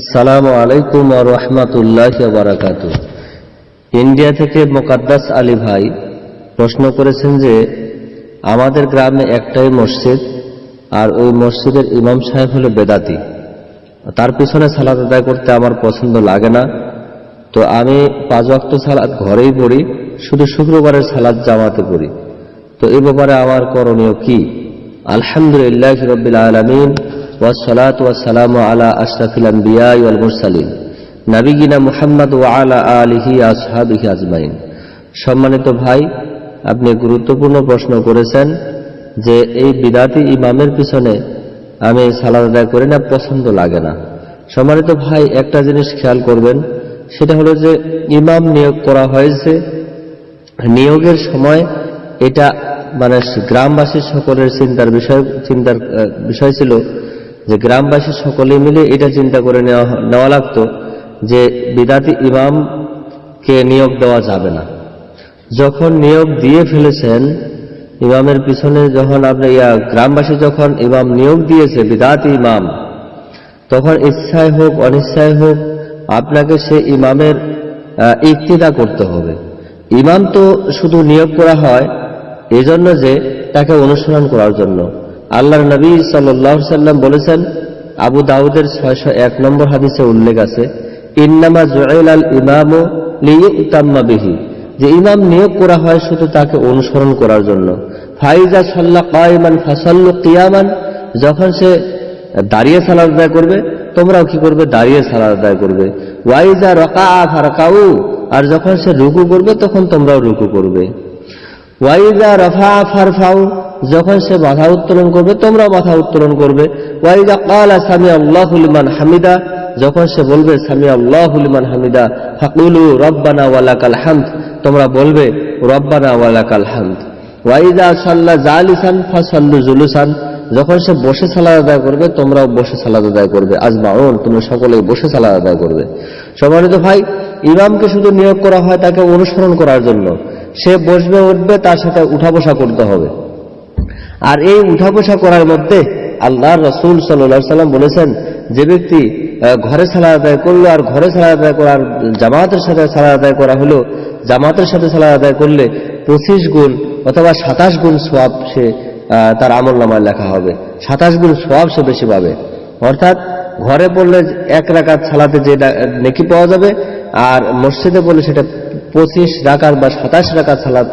আসসালামু আলাইকুম রহমতুল্লাহ বারাকাত ইন্ডিয়া থেকে মোকাদ্দাস আলী ভাই প্রশ্ন করেছেন যে, আমাদের গ্রামে একটাই মসজিদ আর ওই মসজিদের ইমাম সাহেব হলো বেদাতি। তার পিছনে সালাদ আদায় করতে আমার পছন্দ লাগে না। তো আমি পাঁচ ওয়াক্ত সালাদ ঘরেই পড়ি, শুধু শুক্রবারের সালাদ জামাতে পড়ি। তো এ ব্যাপারে আমার করণীয় কি? আলহামদুলিল্লাহ রবিল আলমিন সম্মানিত ভাই, আপনি গুরুত্বপূর্ণ প্রশ্ন করেছেন যে এই বিদাতি ইমামের পিছনে আমি সালাদ আদায় করি না, পছন্দ লাগে না। সম্মানিত ভাই, একটা জিনিস খেয়াল করবেন, সেটা হলো যে ইমাম নিয়োগ করা হয়েছে, নিয়োগের সময় এটা মানে গ্রামবাসী সকলের চিন্তার বিষয় চিন্তার বিষয় ছিল যে গ্রামবাসী সকলে মিলে এটা চিন্তা করে নেওয়া নেওয়া লাগতো যে বিদাতি ইমামকে নিয়োগ দেওয়া যাবে না। যখন নিয়োগ দিয়ে ফেলেছেন ইমামের পিছনে যখন আপনি ইয়া গ্রামবাসী যখন ইমাম নিয়োগ দিয়েছে বিদাতি ইমাম তখন ইচ্ছায় হোক অনিচ্ছায় হোক আপনাকে সে ইমামের আহ, ইক্তিদা করতে হবে। ইমাম তো শুধু নিয়োগ করা হয় এজন্য যে তাকে অনুসরণ করার জন্য। আল্লাহর নবী সাল্লাহ সাল্লাম বলেছেন, আবু দাউদের ছয়শো এক নম্বর হাদিসে উল্লেখ আছে, ইন্নামা জুয়েল আল ইমামু লিউতাম্মা বিহি। যে ইমাম নিয়োগ করা হয় শুধু তাকে অনুসরণ করার জন্য। ফাইজা সাল্লাহ কায়মান ফাসাল্লু কিয়ামান, যখন সে দাঁড়িয়ে সালাদ আদায় করবে, তোমরাও কি করবে? দাঁড়িয়ে সালাদ আদায় করবে। ওয়াইজা রকা ফারকাউ, আর যখন সে রুকু করবে, তখন তোমরাও রুকু করবে। ওয়াইজা রফা ফারফাউ যখন সে মাথা উত্তোলন করবে, তোমরাও মাথা উত্তোলন করবে। ওয়াইজা কালা সামি আল্লাহুলিমান হামিদা, যখন সে বলবে সামি আল্লাহুলিমান হামিদা, ফাকুলু রব্বানা ওয়ালাকাল হামদ, তোমরা বলবে, রব্বানা ওয়ালাকাল হামদ। ওয়াইদা সাল্লা জালিসান ফাসাল্লু জুলুসান, যখন সে বসে সালাদ আদায় করবে, তোমরাও বসে সালাদ আদায় করবে। আজ আজমাউন, তোমরা সকলেই বসে সালাদ আদায় করবে। সম্মানিত ভাই, ইমামকে শুধু নিয়োগ করা হয় তাকে অনুসরণ করার জন্য। সে বসবে, উঠবে, তার সাথে উঠা বসা করতে হবে। আর এই উঠা বসা করার মধ্যে আল্লাহ রসুল সাল্লা সাল্লাম বলেছেন, যে ব্যক্তি ঘরে সালা আদায় করল আর ঘরে সালাদ আদায় করার, জামাতের সাথে সালা আদায় করা হলো, জামাতের সাথে সালা আদায় করলে পঁচিশ গুণ অথবা সাতাশ গুণ সোয়াব সে তার আমল নামায় লেখা হবে। সাতাশ গুণ সোয়াব সে বেশি পাবে। অর্থাৎ ঘরে পড়লে এক রাকাত সালাতে যে নেকি পাওয়া যাবে, আর মসজিদে পড়লে সেটা পঁচিশ রাকাত বা সাতাশ রাকাত সালাত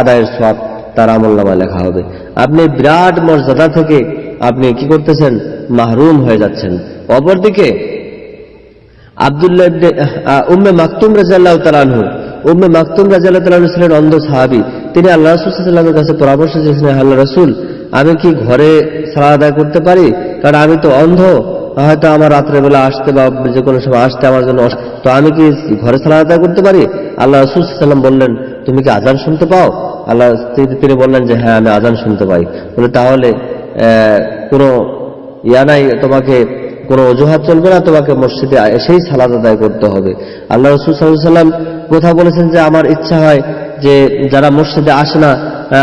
আদায়ের সোয়াব তার আমল নামায় লেখা হবে। আপনি বিরাট মর্যাদা থেকে আপনি কি করতেছেন? মাহরুম হয়ে যাচ্ছেন। অপরদিকে, আবদুল্লাহ উম্মে মাকতুম রাজাল্লাহ তালানহু উম্মে মাকতুম রাজাল্লাহ তালানহু ছিলেন অন্ধ সাহাবি। তিনি আল্লাহ রসুলের কাছে পরামর্শ চেয়েছিলেন আল্লাহ রসুল, আমি কি ঘরে সালা আদায় করতে পারি? কারণ আমি তো অন্ধ, হয়তো আমার রাত্রেবেলা আসতে বা যে কোনো সময় আসতে আমার জন্য তো আমি কি ঘরে সালা আদায় করতে পারি? আল্লাহ রসুল সাল্লাম বললেন, তুমি কি আজান শুনতে পাও? আল্লাহ তিনি- বললেন যে হ্যাঁ আমি আজান শুনতে পাই। বলে, তাহলে কোনো ইয়া নাই, তোমাকে কোনো অজুহাত চলবে না, তোমাকে মসজিদে এসেই সালাদ আদায় করতে হবে। আল্লাহ রসুল সাল্লাম কথা বলেছেন যে, আমার ইচ্ছা হয় যে, যারা মসজিদে আসে না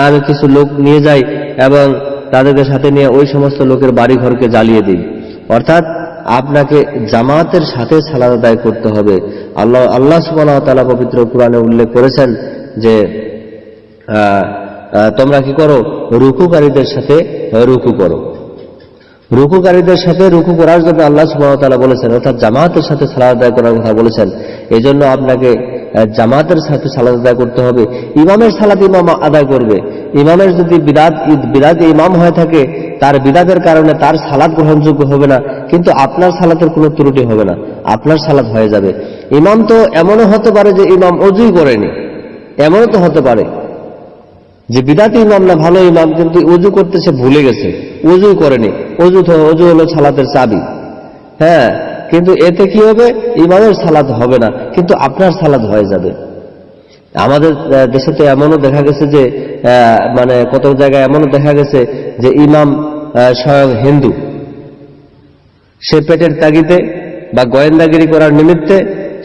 আমি কিছু লোক নিয়ে যাই এবং তাদেরকে সাথে নিয়ে ওই সমস্ত লোকের বাড়ি ঘরকে জ্বালিয়ে দিই। অর্থাৎ, আপনাকে জামাতের সাথে সালাদ আদায় করতে হবে। আল্লাহ আল্লাহ সুবাহ তালা পবিত্র কোরআনে উল্লেখ করেছেন যে তোমরা কি করো? রুকুকারীদের সাথে রুকু করো। রুকুকারীদের সাথে রুকু করার জন্য আল্লাহ সুবাহতালা বলেছেন, অর্থাৎ জামাতের সাথে সালাদ আদায় করার কথা বলেছেন। এই জন্য আপনাকে জামাতের সাথে সালাদ আদায় করতে হবে। ইমামের সালাদ ইমাম আদায় করবে। ইমামের যদি বিরাট বিরাট ইমাম হয়ে থাকে, তার বিদাতের কারণে তার সালাদ গ্রহণযোগ্য হবে না, কিন্তু আপনার সালাতের কোনো ত্রুটি হবে না। আপনার সালাদ হয়ে যাবে। ইমাম তো এমনও হতে পারে যে ইমাম অজুই করেনি। এমনও তো হতে পারে। যে বিদাতি ইমাম না ভালো ইমাম, কিন্তু উজু করতে সে ভুলে গেছে। উজু করেনি। অজু অজু হলো সালাতের চাবি। হ্যাঁ কিন্তু এতে কি হবে? ইমামের সালাদ হবে না, কিন্তু আপনার সালাদ হয়ে যাবে। আমাদের দেশে তো এমনও দেখা গেছে যে মানে কত জায়গায় এমনও দেখা গেছে যে ইমাম স্বয়ং হিন্দু। সে পেটের তাগিতে বা গোয়েন্দাগিরি করার নিমিত্তে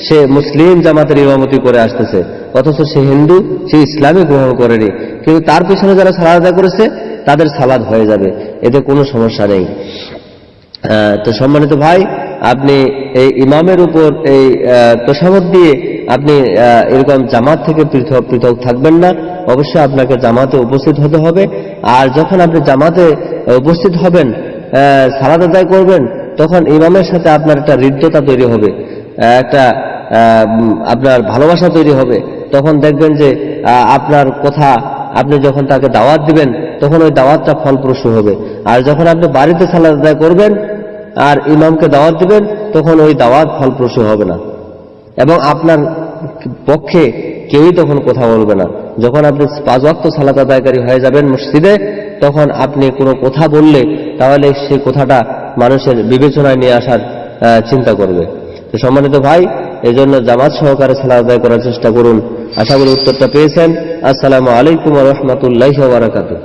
সে মুসলিম জামাতের ইমামতি করে আসতেছে। অথচ সে হিন্দু, সে ইসলামই গ্রহণ করেনি। কিন্তু তার পিছনে যারা সালাদ করেছে, তাদের সালাদ হয়ে যাবে। এতে কোনো সমস্যা নেই। তো সম্মানিত ভাই, আপনি এই ইমামের উপর এই তোষামত দিয়ে আপনি এরকম জামাত থেকে পৃথক পৃথক থাকবেন না। অবশ্যই আপনাকে জামাতে উপস্থিত হতে হবে। আর যখন আপনি জামাতে উপস্থিত হবেন সালাদ আদায় করবেন, তখন ইমামের সাথে আপনার একটা হৃদ্যতা তৈরি হবে। একটা আপনার ভালোবাসা তৈরি হবে, তখন দেখবেন যে আপনার কথা আপনি যখন তাকে দাওয়াত দিবেন, তখন ওই দাওয়াতটা ফলপ্রসূ হবে। আর যখন আপনি বাড়িতে সালাদ আদায় করবেন আর ইমামকে দাওয়াত দিবেন, তখন ওই দাওয়াত ফলপ্রসূ হবে না। এবং আপনার পক্ষে কেউই তখন কথা বলবে না। যখন আপনি পাঁচ ওয়াক্ত সালাত আদায়কারী হয়ে যাবেন মসজিদে, তখন আপনি কোনো কথা বললে, তাহলে সেই কথাটা মানুষের বিবেচনায় নিয়ে আসার চিন্তা করবে। তো সম্মানিত ভাই এই জন্য জামাত সহকারে সালা আদায় করার চেষ্টা করুন। আশা করি উত্তরটা পেয়েছেন। আসসালামু আলাইকুম রহমতুল্লাহ বারাকাতু